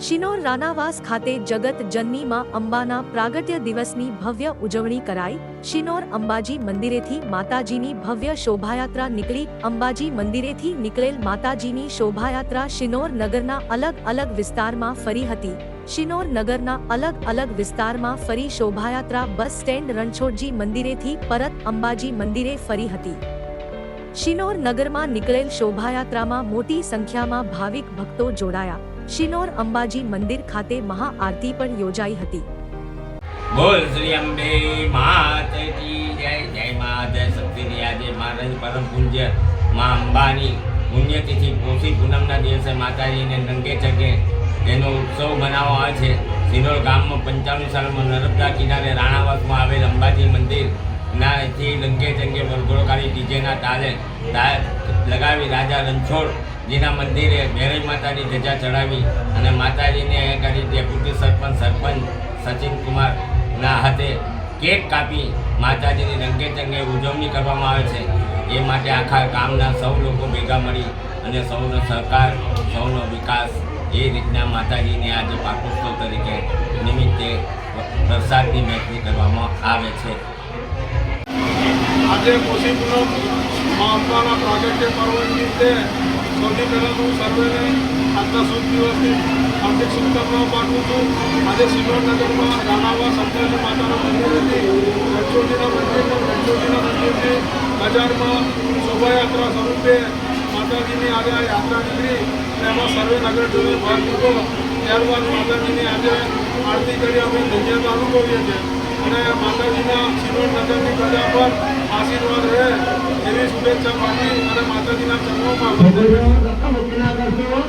તાનાવાસ ખાતે જગત જનની માં અંબાના પ્રાગટ્ય દિવસની ભવ્ય ઉજવણી કરાઈ. શિનોર અંબાજી મંદિરેથી માતાજીની ભવ્ય શોભાયાત્રા નીકળી. અંબાજી મંદિરેથી નીકળેલ માતાજીની શોભાયાત્રા શિનોર નગરના અલગ અલગ વિસ્તારમાં ફરી હતી. શિનોર નગરના અલગ અલગ વિસ્તારમાં ફરી શોભાયાત્રા બસ સ્ટેન્ડ રણછોડજી મંદિરેથી પરત અંબાજી મંદિરે ફરી હતી. શિનોર નગરમાં નીકળેલ શોભાયાત્રામાં મોટી સંખ્યામાં ભાવિક ભક્તો જોડાયા. શિનોર અંબાજી મંદિર ખાતે મહાઆરતી પણ યોજાઈ હતી. બોલ શ્રી અંબે માત જય જય મા, જય શક્તિ આજે મહારાજ પરમ પૂજ્ય મા અંબાની પુણ્યતિથિ પોષી પૂનમના દિવસે માતાજીને નંગે ચગે. એનો ઉત્સવ મનાવવા આવે છે. સિનોર ગામમાં પંચાણું સાલમાં નર્મદા કિનારે રાણાવાસમાં આવેલ અંબાજી મંદિર ના થી લંગે ચંગે વરઘોડો કાઢી ડીજેના તાલે લગાવી રાજા રણછોડ, જીના મંદિરે મેરજ માતાની ધજા ચડાવી અને માતાજીને કરી ડેપ્યુટી સરપંચ સરપંચ સચિન કુમાર ના હાથે કેક કાપી માતાજીની રંગે ચંગે ઉજવણી કરવામાં આવે છે. એ માટે આખા ગામના સૌ લોકો ભેગા મળી અને સૌનો સહકાર, સૌનો વિકાસ એ રીતના માતાજીને આજે પાકોત્સવ તરીકે નિમિત્તે પ્રસાદની વહેંચણી કરવામાં આવે છે. આજે કોશીપુરમ મા અંબાના પ્રાગટ્ય પર્વ નિમિત્તે સૌથી પહેલાં હું સર્વેને આજના શુભ દિવસની હાર્દિક શુભકામનાઓ પાઠવું છું. આજે નગરમાં રાણાવા સંતરાજી માતાના મંદિરેથી રણછોડીના મંદિરમાં રણછોડીના મંદિરથી બજારમાં શોભાયાત્રા સ્વરૂપે માતાજીની આજે આ યાત્રા નીકળી એમાં સર્વે નગરજનોએ ભાગ લીધો. ત્યારબાદ માતાજીની આજે આરતી કરી અમે ધન્યતા અનુભવીએ છીએ. અને માતાજીના શિરોડ નગરની પ્રજા પર આશીર્વાદ રહે એવી શુભેચ્છા પાઠવી અને માતાજીના ચરણોમાં